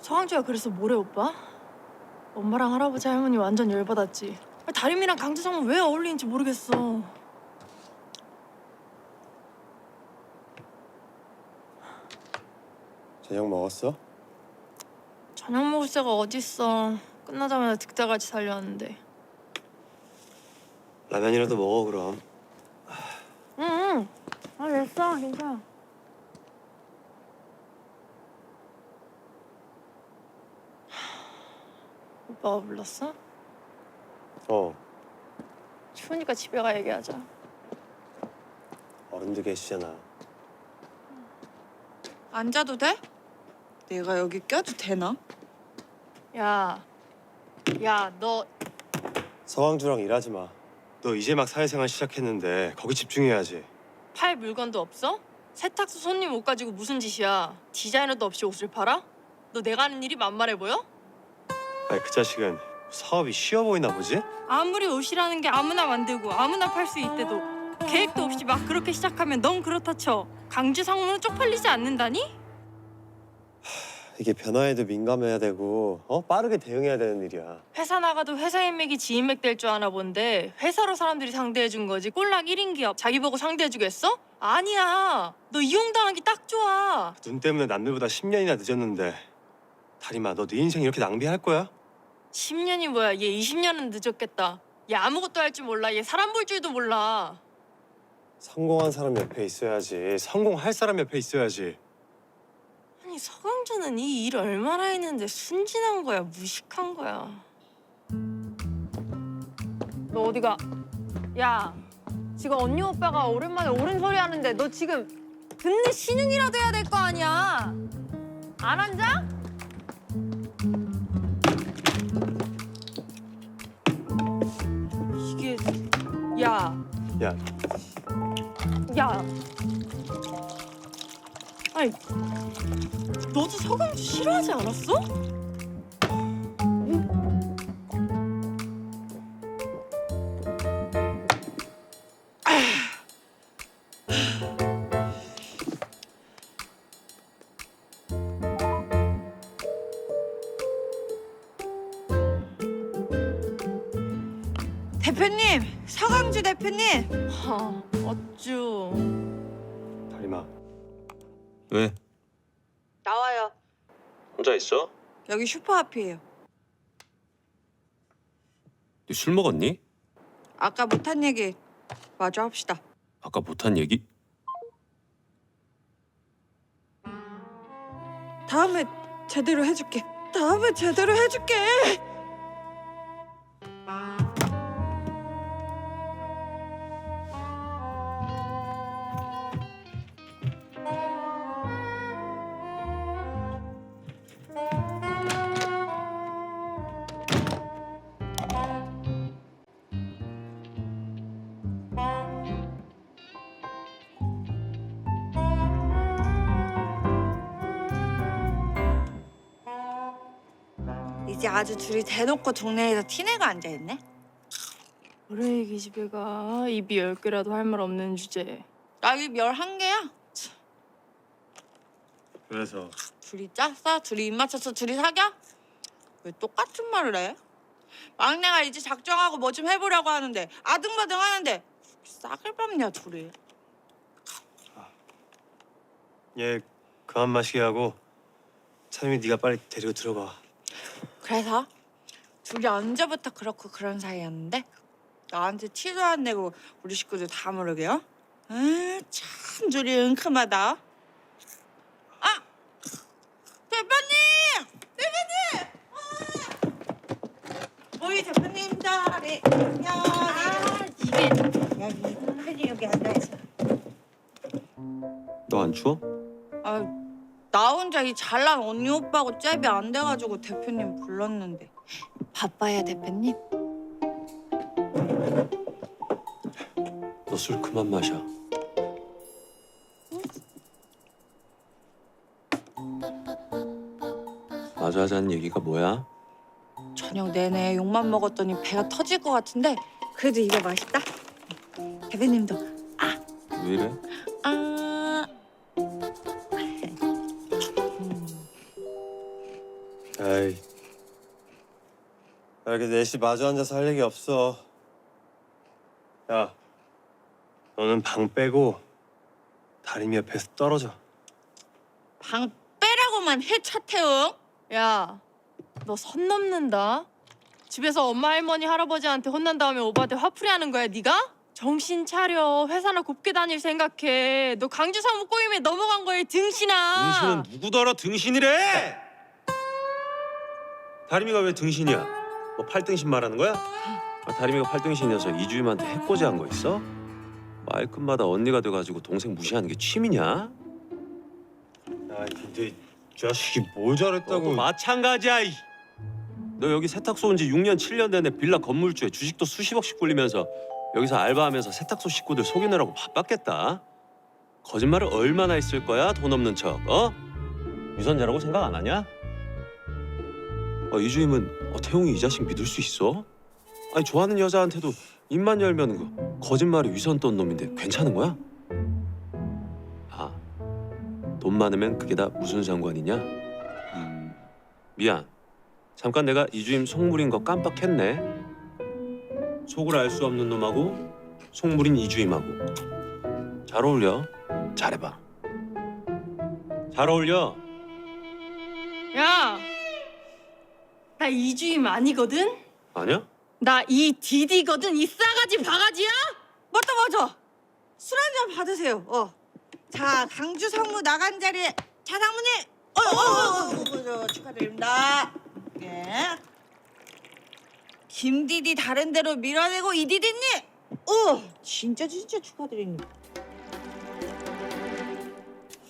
서강주가 그래서 뭐래 오빠? 엄마랑 할아버지 할머니 완전 열받았지. 다림이랑 강재정은 왜 어울리는지 모르겠어. 저녁 먹었어? 저녁 먹을 새가 어딨어. 끝나자마자 득자같이 달려왔는데. 라면이라도 먹어 그럼. 응. 아 됐어 괜찮아. 오빠가 불렀어? 어 추우니까 집에 가 얘기하자. 어른들 계시잖아. 앉아도 돼? 내가 여기 껴도 되나? 야, 야, 너 서강주랑 일하지 마. 너 이제 막 사회생활 시작했는데 거기 집중해야지. 팔 물건도 없어? 세탁소 손님 옷 가지고 무슨 짓이야? 디자이너도 없이 옷을 팔아? 너 내가 하는 일이 만만해 보여? 아니 그 자식은 사업이 쉬워 보이나 보지? 아무리 옷이라는 게 아무나 만들고 아무나 팔 수 있대도 계획도 없이 막 그렇게 시작하면 넌 그렇다 쳐. 강주 상무는 쪽팔리지 않는다니? 이게 변화에도 민감해야 되고 어 빠르게 대응해야 되는 일이야. 회사 나가도 회사 인맥이 지 인맥 될 줄 아나 본데 회사로 사람들이 상대해 준 거지 꼴랑 1인 기업 자기 보고 상대해 주겠어? 아니야. 너 이용당하기 딱 좋아. 눈 때문에 남들보다 10년이나 늦었는데 다리마 너 네 인생 이렇게 낭비할 거야? 10년이 뭐야? 얘 20년은 늦었겠다. 얘 아무것도 할 줄 몰라. 얘 사람 볼 줄도 몰라. 성공한 사람 옆에 있어야지. 성공할 사람 옆에 있어야지. 아니 서강준은 이 일 얼마나 했는데 순진한 거야, 무식한 거야. 너 어디가? 야, 지금 언니 오빠가 오랜만에 옳은 소리 하는데 너 지금 듣는 신용이라도 해야 될 거 아니야? 안 앉아? 야, 야 야. 아니, 너도 서강주 싫어하지 않았어? 대표님, 서강주 대표님. 하, 어쭈. 다리마 왜? 나와요. 혼자 있어? 여기 슈퍼 앞이에요. 너 술 먹었니? 아까 못한 얘기 마저 합시다. 아까 못한 얘기? 다음에 제대로 해줄게. 다음에 제대로 해줄게. 이제 아주 둘이 대놓고 동네에서 티내가 앉아있네. 그래 이 기집애가 입이 열 개라도 할 말 없는 주제. 나입 열한 개야. 그래서 둘이 짰어? 둘이 입 맞춰서 둘이 사겨? 왜 똑같은 말을 해? 막내가 이제 작정하고 뭐 좀 해보려고 하는데 아등바등 하는데 싹을 밟냐 둘이 얘 그만 마시게 하고 차림이 네가 빨리 데리고 들어가. 그래서 둘이 언제부터 그렇고 그런 사이였는데 나한테 티도 안 내고 우리 식구들 다 모르게요? 아참 둘이 은큼하다 아! 대표님! 대표님! 아! 우리 대표님 자리 여기 이게 여기 대표님 여기 앉아있어 너 안 추워? 아, 나 혼자 이 잘난 언니 오빠하고 잽이 안 돼가지고 대표님 불렀는데 바빠요 대표님? 너 술 그만 마셔. 마저 하자는 얘기가 뭐야? 저녁 내내 욕만 먹었더니 배가 터질 것 같은데 그래도 이거 맛있다. 대표님도 왜 이래? 아 이렇게 넷이 마주 앉아서 할 얘기 없어. 야, 너는 방 빼고 다림이 옆에서 떨어져. 방 빼라고만 해 차태웅. 야, 너 선 넘는다. 집에서 엄마 할머니 할아버지한테 혼난 다음에 오빠한테 화풀이 하는 거야, 네가? 정신 차려. 회사나 곱게 다닐 생각해. 너 강주 사무 꼬임에 넘어간 거야, 등신아. 등신은 누구더러 등신이래? 다림이가 왜 등신이야? 뭐 팔등신 말하는 거야? 아, 다림이가 팔등신이어서 이주임한테 해코지한 거 있어? 말끝마다 언니가 돼가지고 동생 무시하는 게 취미냐? 야, 근데 이 자식이 뭘 너도 잘했다고. 마찬가지야. 이. 너 여기 세탁소 온 지 6년 7년 됐네 빌라 건물주에 주식도 수십억씩 굴리면서 여기서 알바하면서 세탁소 식구들 속이느라고 바빴겠다. 거짓말을 얼마나 했을 거야 돈 없는 척 어? 유선자라고 생각 안 하냐? 어, 이주임은 어, 태용이 이 자식 믿을 수 있어? 아니 좋아하는 여자한테도 입만 열면 그 거짓말에 위선 떤 놈인데 괜찮은 거야? 아, 돈 많으면 그게 다 무슨 상관이냐? 음, 미안. 잠깐 내가 이주임 속물인 거 깜빡했네. 속을 알 수 없는 놈하고 속물인 이주임하고 잘 어울려. 잘해봐. 잘 어울려. 나 이주임 아니거든? 아니야? 나 이 디디거든, 이 싸가지 바가지야? 맞다 맞아. 술 한 잔 받으세요. 어. 자 강주 상무 나간 자리에 차 상무님. 어어 어 축하드립니다. 예. 김디디 다른 데로 밀어내고 이디디님. 오 진짜 진짜 축하드립니다.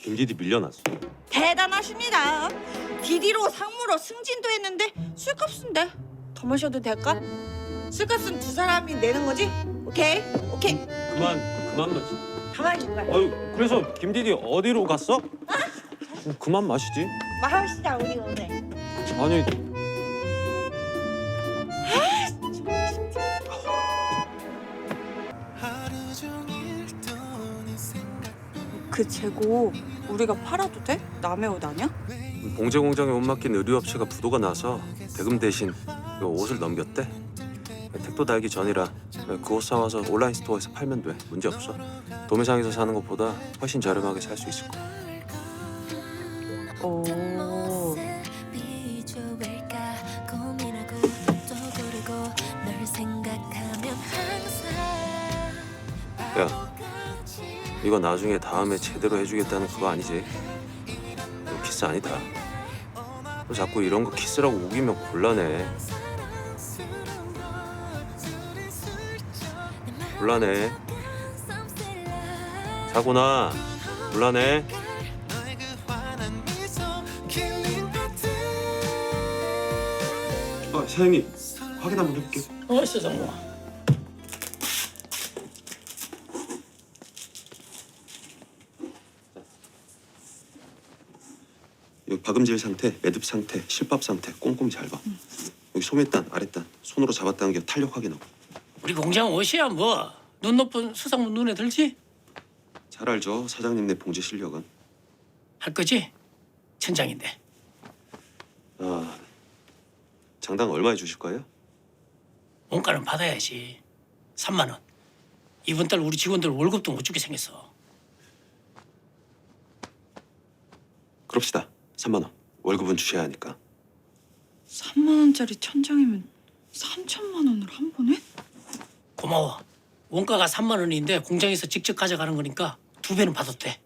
김디디 밀려났어. 대단하십니다. 디디로 상무로 승진도 했는데 술값인데 더 마셔도 될까? 술값은 두 사람이 내는 거지? 오케이 오케이 그만 그만 마시. 가만히 있는 거야. 아유 그래서 김디디 어디로 갔어? 어, 그만 마시지. 마시자 우리 오늘. 아니 그 재고 우리가 팔아도 돼? 남의 옷 아니야? 봉제 공장에 옷 맡긴 의류업체가 부도가 나서 대금 대신 이 옷을 넘겼대. 택도 달기 전이라 그 옷 사와서 온라인 스토어에서 팔면 돼. 문제 없어. 도매상에서 사는 것보다 훨씬 저렴하게 살 수 있을 거야. 오. 야, 이거 나중에 다음에 제대로 해주겠다는 그거 아니지? 이거 키스 아니다. 너 자꾸 이런 거 키스라고 우기면 곤란해. 곤란해. 자고나 곤란해. 아, 사장님 확인 한번 해볼게. 어서 정모 박음질 상태, 매듭 상태, 실밥 상태 꼼꼼히 잘 봐. 여기 소매단, 아랫단 손으로 잡았다는 게 탄력 확인하고. 우리 공장 옷이야 뭐 눈 높은 수상무 눈에 들지? 잘 알죠 사장님네 봉제 실력은. 할 거지? 천장인데 아, 장당 얼마에 주실 거예요? 원가는 받아야지 3만 원 이번 달 우리 직원들 월급도 못 주게 생겼어 그럽시다. 3만 원. 월급은 주셔야 하니까. 3만 원짜리 천장이면 3천만 원을 한 번에? 고마워 원가가 3만 원인데 공장에서 직접 가져가는 거니까 두 배는 받았대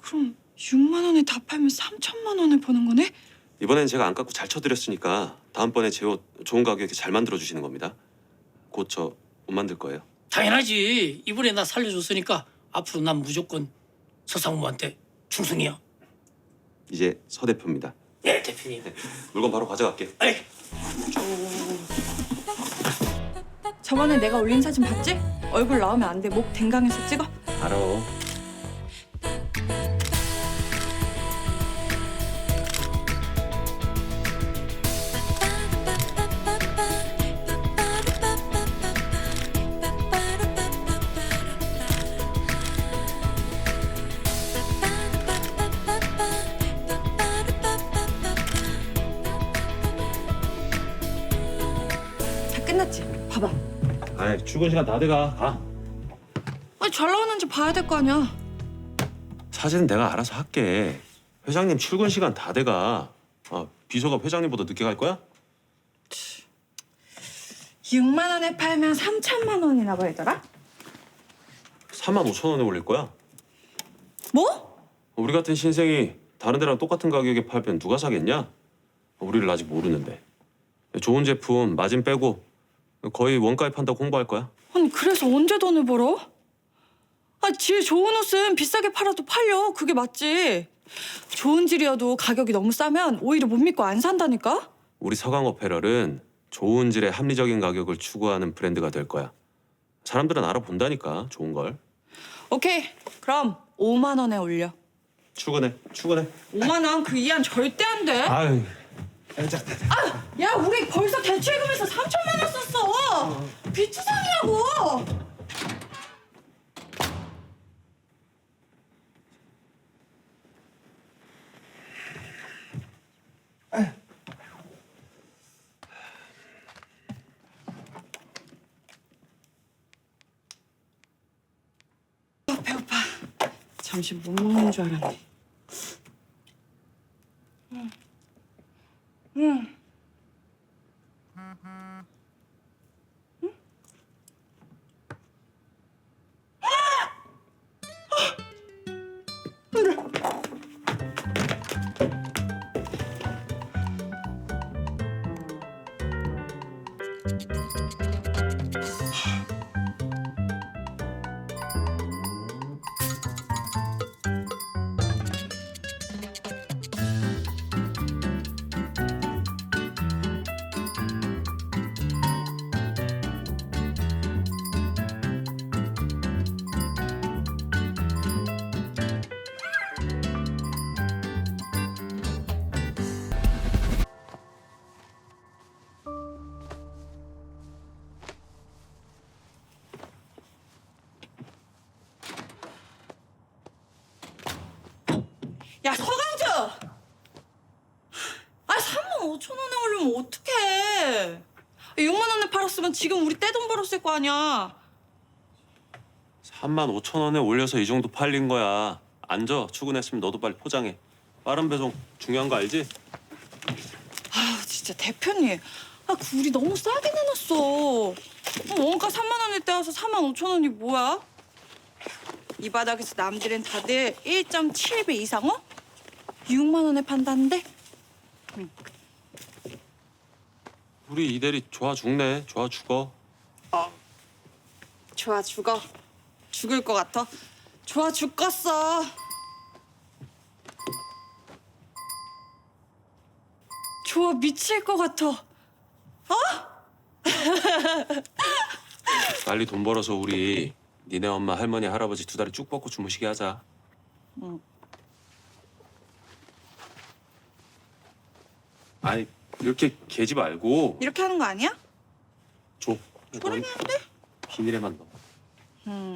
그럼 6만 원에 다 팔면 3천만 원을 버는 거네? 이번엔 제가 안 깎고 잘 쳐드렸으니까 다음번에 제 옷 좋은 가격에 잘 만들어 주시는 겁니다. 곧 저 옷 만들 거예요. 당연하지 이번에 나 살려줬으니까 앞으로 난 무조건 서상무한테 충성이야 이제 서 대표입니다. 네 대표님 물건 바로 가져갈게. 아이 저번에 내가 올린 사진 봤지? 얼굴 나오면 안 돼. 목 댕강해서 찍어. 알아. 출근 시간 다 돼가. 가. 아니 잘 나왔는지 봐야 될 거 아니야. 사진은 내가 알아서 할게. 회장님 출근 시간 다 돼가. 아 비서가 회장님보다 늦게 갈 거야? 6만 원에 팔면 3천만 원이나 벌더라? 3만 5천 원에 올릴 거야? 뭐? 우리 같은 신생이 다른 데랑 똑같은 가격에 팔면 누가 사겠냐? 우리를 아직 모르는데. 좋은 제품 마진 빼고 거의 원가에 판다고 홍보할 거야. 아니 그래서 언제 돈을 벌어? 아, 질 좋은 옷은 비싸게 팔아도 팔려. 그게 맞지. 좋은 질이어도 가격이 너무 싸면 오히려 못 믿고 안 산다니까? 우리 서강 어페럴은 좋은 질의 합리적인 가격을 추구하는 브랜드가 될 거야. 사람들은 알아본다니까 좋은 걸. 오케이. 그럼 5만 원에 올려. 출근해, 출근해. 5만 원 그 이한 절대 안 돼. 아유, 야, 우리 벌써 대출금에서 3천만 원 썼어. 비투성이라고. 아, 배고파. 점심 못 먹는 줄 알았네. Mm. 야 서강주! 아 3만 5천 원에 올리면 어떡해 6만 원에 팔았으면 지금 우리 떼돈 벌었을 거 아니야 3만 5천 원에 올려서 이 정도 팔린 거야. 앉아, 출근했으면 너도 빨리 포장해. 빠른 배송 중요한 거 알지? 아 진짜 대표님 아 굴이 너무 싸게 내놨어 어, 원가 3만 원일 때 와서 4만 5천 원이 뭐야? 이 바닥에서 남들은 다들 1.7배 이상 어? 6만 원에 판다는데? 우리 이 대리 좋아 죽네, 좋아 죽어. 좋아 죽어. 죽을 것 같아. 좋아 죽겠어. 좋아 미칠 것 같아. 빨리 돈 벌어서 우리 니네 엄마, 할머니, 할아버지 두 다리 쭉 뻗고 주무시게 하자. 아니 이렇게 개지 말고 이렇게 하는 거 아니야? 줘. 그러게 비닐에만 넣어. 음.